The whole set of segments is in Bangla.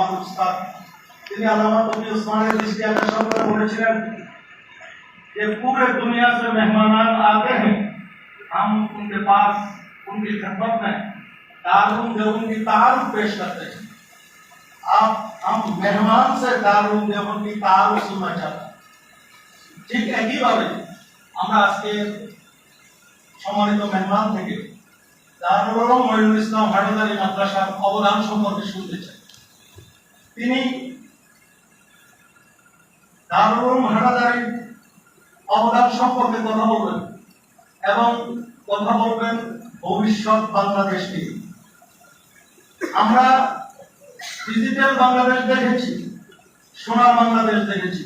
আমার উস্তাদ তিনি আল্লামা তবি উসমানের দৃষ্টি আকর্ষণ করে বলেছিলেন कि पूरे दुनिया से मेहमान आते हैं हम उनके पास उनकी खिदमत में दारुल देवुन की तारुफ पेश करते हैं आप हम मेहमान से दारुल देवुन की तारुफ सुनना चाहते हैं ঠিক একইভাবে আমরা আজকে সম্মানিত মেহমান থেকে দারুল উলুম মঈনুল ইসলাম হাটাদারি মাদ্রাসার অবদান সম্পর্কে শুনতে চাই তিনি দারুল উলুম অবদান সম্পর্কে কথা বলবেন এবং কথা বলবেন ভবিষ্যৎ বাংলাদেশ নিয়ে আমরা ডিজিটাল বাংলাদেশ দেখেছি, সোনার বাংলাদেশ দেখেছি,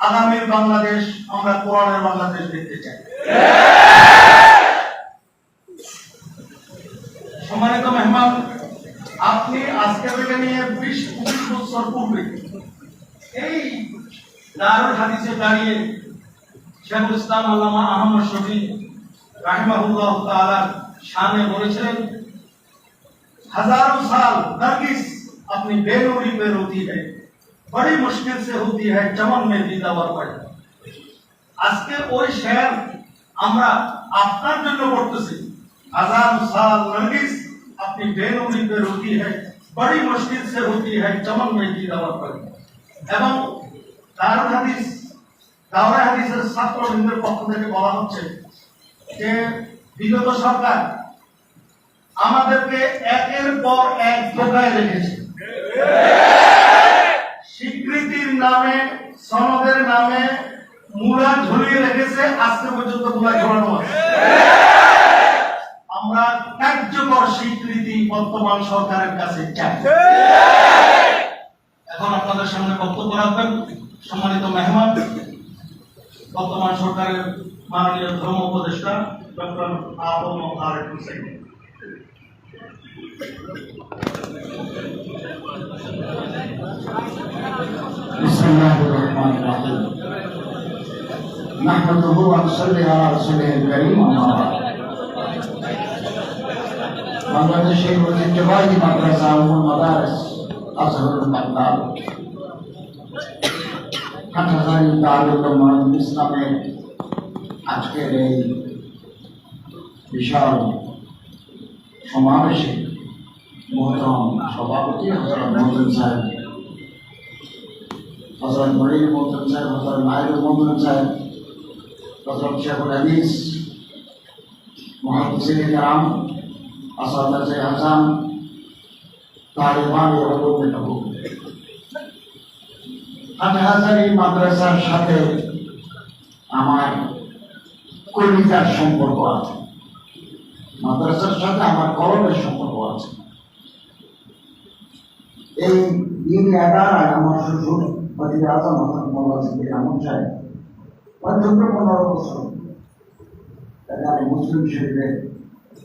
আগামীর বাংলাদেশ আমরা কোরআনের বাংলাদেশ দেখতে চাই। সম্মানিত মেহমান আপনি আজকে থেকে নিয়ে বিশ পঁচিশ বছর পূর্বে এই দারুল হাদিসে দাঁড়িয়ে শেখুল ইসলাম আল্লামা আহমদ শফি রাহিমাহুল্লাহ তাআলা শানে বলেছিলেন हजारों साल नरगिस अपनी बेनूरी पे रोती है बड़ी मुश्किल से होती है चमन में दीदावर पड़े আজকে ওই শের আমরা আপনার জন্য করতেছি হাজার সাল नरगिस अपनी बेनूरी पे रोती है बड़ी मुश्किल से होती है चमन में दीदावर पड़े এবং দারুল হাদিস দাওরা হাদিসের ছাত্রবৃন্দের পক্ষ থেকে বলা হচ্ছে যে বিগত সরকার আমাদেরকে একের পর এক ধোকায় রেখেছে স্বীকৃতির নামে সনদের নামে মূলা ঝুলিয়ে রেখেছে আজকে পর্যন্ত মূলা ঝোলানো আছে আমরা কার্যকর স্বীকৃতি বর্তমান সরকারের কাছে চাই এখন আপনাদের সামনে বক্তব্য রাখবেন সম্মানিত মেহমান বর্তমান সরকারের মাননীয় ধর্ম উপদেষ্টা ডক্টর আবম আরেক হোসেন بسم الله الرحمن الرحيم نحمده ونصلي على رسوله الكريم أما بعد বাংলাদেশের ঐতিহ্যবাহী মাদ্রাসা ও মাদারেস আজহরুল বাংলার হাটহাজারি দারুল উলুম ইসলামের আজকের এই বিশাল সমাবেশে মহতরম সভাপতি হজরত মহসিন সাহেব হজরত মরির মোহতন সাহেব হজরত মাহিরুল মোহতন সাহেব হজরত শেখুল হাদিস মহাদিসিন কারাম আসাদ হাসান তালেবান এরকম হাটহাজারি মাদ্রাসার সাথে আমার কলিতার সম্পর্ক আছে। মাদ্রাসার সাথে আমার কলমের সম্পর্ক আছে। এই দিন এগারায় আমার শ্বশুর বাড়ির আজম হাসান মোল্লা থেকে এমন চায় পর্যন্ত পনেরো বছর। এখানে মুসলিম শরীরে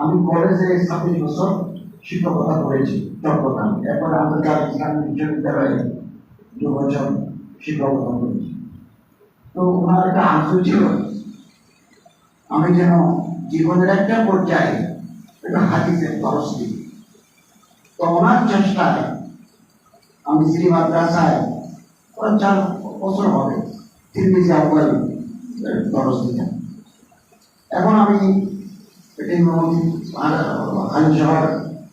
আমি কলেজে ছাব্বিশ বছর শিক্ষকতা করেছি, চট্টগ্রাম। এরপরে আন্তর্জাতিক ইসলামিক বিশ্ববিদ্যালয়ে দু বছর শিক্ষকতা করেছি। তো ওনার একটা আগ্রহ ছিল, আমি যেন জীবনের একটা পর্যায়ে একটা হাদিসের তরস দিই। তো ওনার চেষ্টায় আমি শ্রী মাদ্রাসায় চার বছর হবে তিরমিজি আব্বাল দরস দিতাম। এখন আমি এটি শহর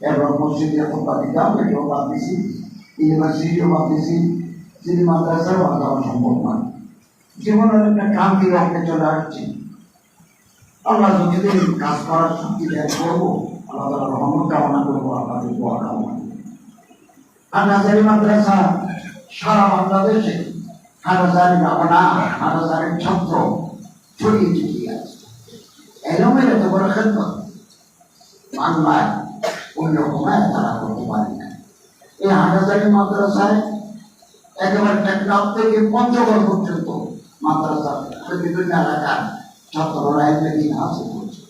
এবং মসজিদে খোপা দিতাম এটিও বাদ দিছি, ইউনিভার্সিটিও বাদ দিছি শ্রী মাদ্রাসাও বাদ দেওয়া সম্ভব নয় জীবনের একটা ক্রান্তি রক্ষে চলে আসছি। আল্লাহ যদি কাজ করার শক্তি দেয় করব। আল্লাহ তালা রহমত কামনা করব, আপনাদের দোয়া কামনা আর নাজারি মাদ্রাসা সারা বাংলাদেশে, হাজারি ভাবনা হাজারের ছাত্র ছড়িয়ে ছিটিয়ে আছে এরমের এত বড় ক্ষেত্র বাংলায় অন্য কোনায় তারা করতে পারে না এই হাটাজারি মাদ্রাসায় একেবারে টেকনাফ থেকে পঞ্চগড় পর্যন্ত মাদ্রাসা বিভিন্ন এলাকার ছাত্ররা একদিন হাসিল করছে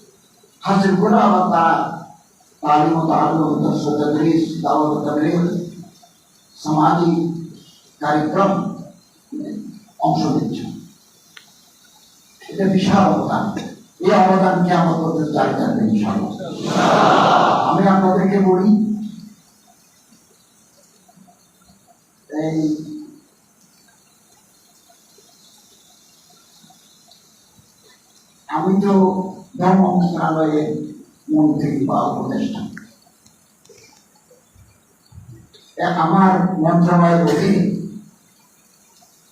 হাসিল করে আবার তারা ও তালিম দর্শ তদরিস দাওয়াত তবলিগ সামাজিক কার্যক্রম অংশ নিচ্ছে এটা বিশাল অবদান এই জারি থাকবে ইনশাআল্লাহ। আমি আপনাদেরকে বলি, এই আমি তো ধর্ম মন্ত্রণালয়ের মন্ত্রী বা উপদেষ্টা। আমার মন্ত্রণালয়ের অধীনে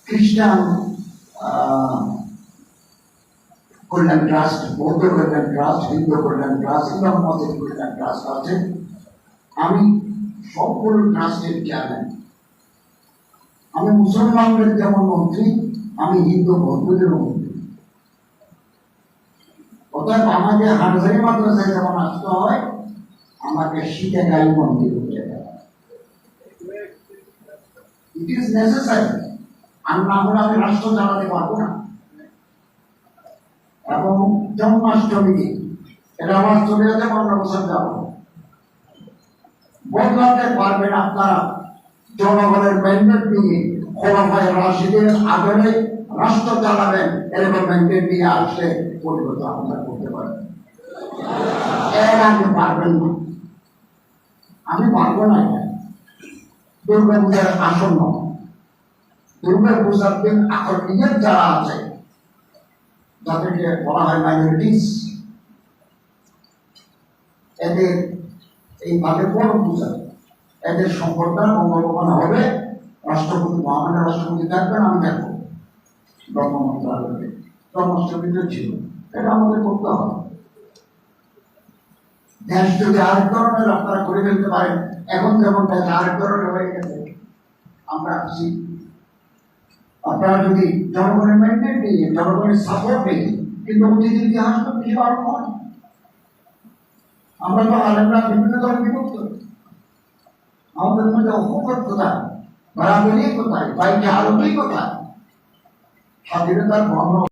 খ্রিস্টান কল্যাণ ট্রাস্ট বৌদ্ধ কল্যাণ ট্রাস্ট হিন্দু কল্যাণ ট্রাস্ট ইসলাম মতের কল্যাণ ট্রাস্ট আছে। আমি সবগুলো ট্রাস্টের চেয়ারম্যান আমি মুসলমানদের যেমন মন্ত্রী, আমি হিন্দু বৌদ্ধদের মন্ত্রী। অতএব আমাকে হাটজারি মাদ্রাসায় যেমন আসতে হয়, আমাকে মন্ত্রী করতে হয়। ইট ইজ নেসেসারি আমি না হলে আমি রাষ্ট্র চালাতে পারব না। এবং জন্মাষ্টমী এটা আমার চলে যেতে পনেরো বছর যাব। বদলাতে পারবেন আপনারা জনগণের ম্যান্ডেট নিয়ে, খোলাফায় রাশিদের আদরে রাষ্ট্র চালাবেন, এরকম ম্যান্ডেট নিয়ে আসলে পরিবর্তন আপনারা করতে পারেন। এর আগে পারবেন না। আমি পারব না এটা। দুর্গা পূজার আসন্ন দুর্গা পূজার দিন এখন নিজের যারা আছে যাদেরকে বলা হয় মাইনরিটিস এদের এই এইভাবে বড় পূজা। এদের সম্পর্কটা মঙ্গলবান হবে। রাষ্ট্রপতি, মহামান্য রাষ্ট্রপতি থাকবেন, আমি থাকব। ধর্ম মন্ত্রণালয়ে জন্মাষ্টমীতে ছিল। এটা আমাদের করতে হবে। দেশ যদি আরেক ধরনের আপনারা করে ফেলতে পারেন, এখন যেমন দেশ আরেক ধরনের হয়ে গেছে, আমরা আসছি আপনারা যদি জনগণের ম্যান্ডেট নিয়ে জনগণের সাপোর্ট নিয়ে কিন্তু অতীতের ইতিহাস তো বেশি ভালো নয় আমরা তো আলেমরা বিভিন্ন দল বিভক্ত আমাদের মধ্যে অপকট কোথায় বরাবরই কোথায় বাইকে আলোকেই কোথায় স্বাধীনতার ভঙ্গ